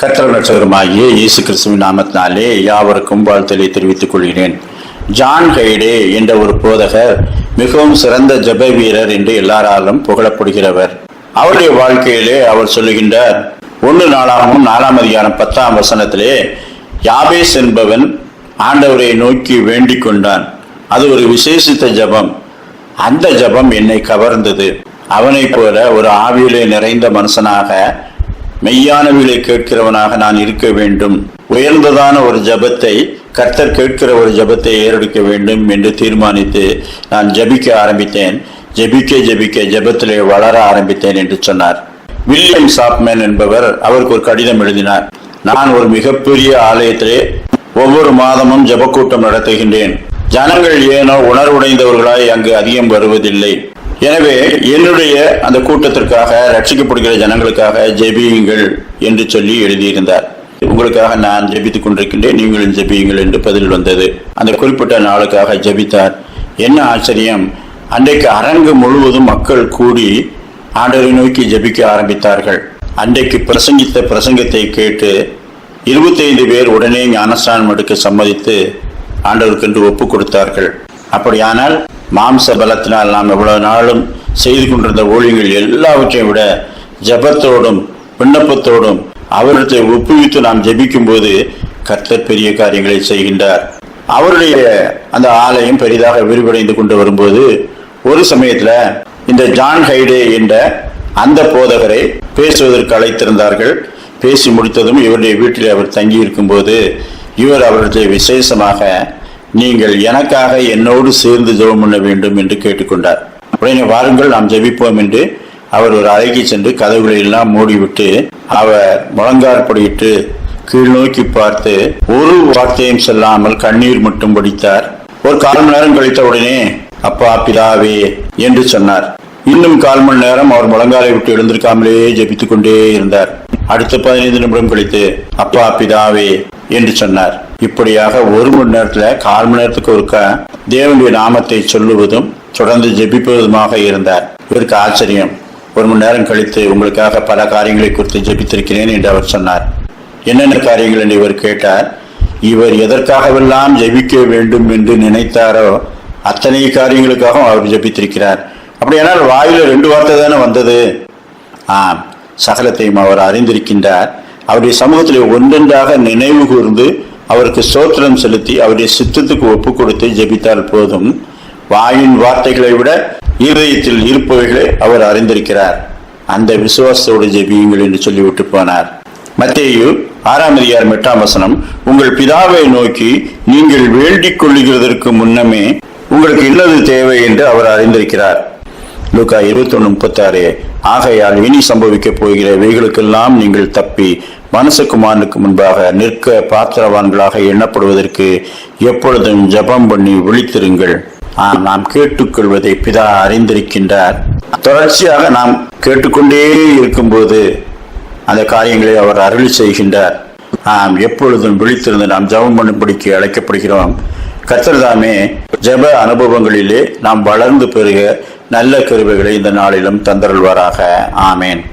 கர்த்தர் நட்சகரமாகிய இயேசு கிறிஸ்துவின் நாமத்தினாலே யாவருக்கும் வாழ்த்தலை தெரிவித்துக் கொள்கிறேன். ஜான் ஹைடே என்ற ஒரு போதகர் மிகவும் சிறந்த ஜெப வீரர் என்று எல்லாராலும் புகழப்படுகிறவர். அவருடைய வாழ்க்கையிலே அவர் சொல்லுகின்றார் ஒன்று நாளாகவும் நாலாம் அதிகாரம் பத்தாம் வசனத்திலே யாபேஸ் என்பவன் ஆண்டவரை நோக்கி வேண்டிக் கொண்டான். அது ஒரு விசேஷித்த ஜெபம். அந்த ஜெபம் என்னை கவர்ந்தது. அவனைப் போல ஒரு ஆவியிலே நிறைந்த மனுஷனாக மெய்யானவர்களை கேட்கிறவனாக நான் இருக்க வேண்டும். உயர்ந்ததான ஒரு ஜெபத்தை கர்த்தர் கேட்கிற ஒரு ஜெபத்தை ஏறெடுக்க வேண்டும் என்று தீர்மானித்து நான் ஜெபிக்க ஆரம்பித்தேன். ஜபிக்க ஜெபிக்க ஜெபத்திலே வளர ஆரம்பித்தேன் என்று சொன்னார். வில்லியம் சாப்மேன் என்பவர் அவருக்கு ஒரு கடிதம் எழுதினார். நான் ஒரு மிகப்பெரிய ஆலயத்திலே ஒவ்வொரு மாதமும் ஜெபக்கூட்டம் நடத்துகின்றேன். ஜனங்கள் ஏனோ உணர்வுடைந்தவர்களாய் அங்கு அதிகம் வருவதில்லை. எனவே என்னுடைய அந்த கூட்டத்திற்காக ரட்சிக்கப்படுகிற ஜனங்களுக்காக ஜெபியுங்கள் என்று சொல்லி எழுதியிருந்தார். உங்களுக்காக நான் ஜெபித்துக் கொண்டிருக்கின்றேன் நீங்களும் ஜெபியுங்கள் என்று பதில் வந்தது. அந்த குறிப்பிட்ட நாளுக்காக ஜெபித்தார். என்ன ஆச்சரியம் அன்றைக்கு அரங்கு முழுவதும் மக்கள் கூடி ஆண்டவரை நோக்கி ஜெபிக்க ஆரம்பித்தார்கள். அன்றைக்கு பிரசங்கித்த பிரசங்கத்தை கேட்டு இருபத்தைந்து பேர் உடனே ஞானஸ்தானம் எடுக்க சம்மதித்து ஆண்டவருக்கென்று ஒப்பு கொடுத்தார்கள். அப்படியானால் மாம்ச பலத்தினால் நாம் எவ்வளவு நாளும் செய்து கொண்டிருந்த ஊழியங்கள் எல்லாவற்றையும் விட ஜபத்தோடும் விண்ணப்பத்தோடும் அவரிடத்தை ஒப்புவித்து நாம் ஜெபிக்கும் போது கர்த்தர் பெரிய காரியங்களை செய்கின்றார். அவருடைய அந்த ஆலயம் பெரிதாக விரிவடைந்து கொண்டு வரும்போது ஒரு சமயத்துல இந்த ஜான் ஹைடே என்ற அந்த போதகரை பேசுவதற்கு அழைத்திருந்தார்கள். பேசி முடித்ததும் இவருடைய வீட்டில் அவர் தங்கி இருக்கும்போது இவர் அவருடைய விசேஷமாக நீங்கள் எனக்காக என்னோடு சேர்ந்து ஜெபம் பண்ண வேண்டும் என்று கேட்டுக்கொண்டார். உடனே வாருங்கள் நாம் ஜெபிப்போம் என்று அவர் ஒரு அறைக்கு சென்று கதவுகளை எல்லாம் மூடிவிட்டு அவர் முழங்காற்படியிட்டு கீழ் நோக்கி பார்த்து ஒரு வார்த்தையும் செல்லாமல் கண்ணீர் மட்டும் படித்தார் ஒரு கால் மணி நேரம் கழித்த உடனே அப்பா பிதாவே என்று சொன்னார். இன்னும் கால் மணி நேரம் அவர் முழங்காலை விட்டு எழுந்திருக்காமலே ஜபித்துக் கொண்டே இருந்தார். அடுத்த பதினைந்து நிமிடம் கழித்து அப்பா பிதாவே என்று சொன்னார். இப்படியாக ஒரு மணி நேரத்துல கால் மணி நேரத்துக்கு ஒருக்க தேவனுடைய நாமத்தை சொல்லுவதும் தொடர்ந்து ஜெபிப்பதுமாக இருந்தார். இவருக்கு ஆச்சரியம். ஒரு மணி நேரம் கழித்து உங்களுக்காக பல காரியங்களை குறித்து ஜெபித்திருக்கிறேன் என்று அவர் சொன்னார். என்னென்ன காரியங்கள் என்று இவர் கேட்டார். இவர் எதற்காகவெல்லாம் ஜெபிக்க வேண்டும் என்று நினைத்தாரோ அத்தனை காரியங்களுக்காகவும் அவர் ஜெபித்திருக்கிறார். அப்படியானால் வாயில ரெண்டு வார்த்தை தானே வந்தது? ஆம் சகலத்தையும் அவர் அறிந்திருக்கின்றார். அவருடைய சமூகத்தில் ஒன்றொன்றாக நினைவு கூர்ந்து அவருக்கு சோத்திரம் செலுத்தி அவருடைய சித்தத்துக்கு ஒப்பு கொடுத்து ஜெபித்தால் போதும். வாயின் வார்த்தைகளை விட இருதயத்தில் இருப்பவைகளை அவர் அறிந்திருக்கிறார். அந்த விசுவாசத்தோடு ஜெபியுங்கள் என்று சொல்லிவிட்டு போனார். மத்தேயு ஆறாம் அதிகார் எட்டாம் வசனம் உங்கள் பிதாவை நோக்கி நீங்கள் வேண்டிக் கொள்ளுகிறதற்கு முன்னமே உங்களுக்கு இன்னது தேவை என்று அவர் அறிந்திருக்கிறார். லூக்கா இருபத்தி ஒன்று முப்பத்தாறு. ஆகையால் இனி சம்பவிக்க போகிற இவைகளுக்கெல்லாம் நீங்கள் தப்பி மனசுக்குமாரனுக்கு முன்பாக நிற்க பாத்திரவான்களாக எண்ணப்படுவதற்கு எப்பொழுதும் ஜெபம் பண்ணி விழித்திருங்கள். ஆம், நாம் கேட்டுக்கொள்வதை பிதா அறிந்திருக்கின்றார். தொடர்ச்சியாக நாம் கேட்டுக்கொண்டே இருக்கும்போது அந்த காரியங்களை அவர் அருளி செய்கின்றார். நாம் எப்பொழுதும் விழித்திருந்து நாம் ஜெபம் பண்ணும்படிக்கு அழைக்கப்படுகிறோம். கர்த்தர்தாமே ஜெப அனுபவங்களிலே நாம் வளர்ந்து பெறுக நல்ல கருவைகளை இந்த நாளிலும் தந்தருள்வாராக. ஆமேன்.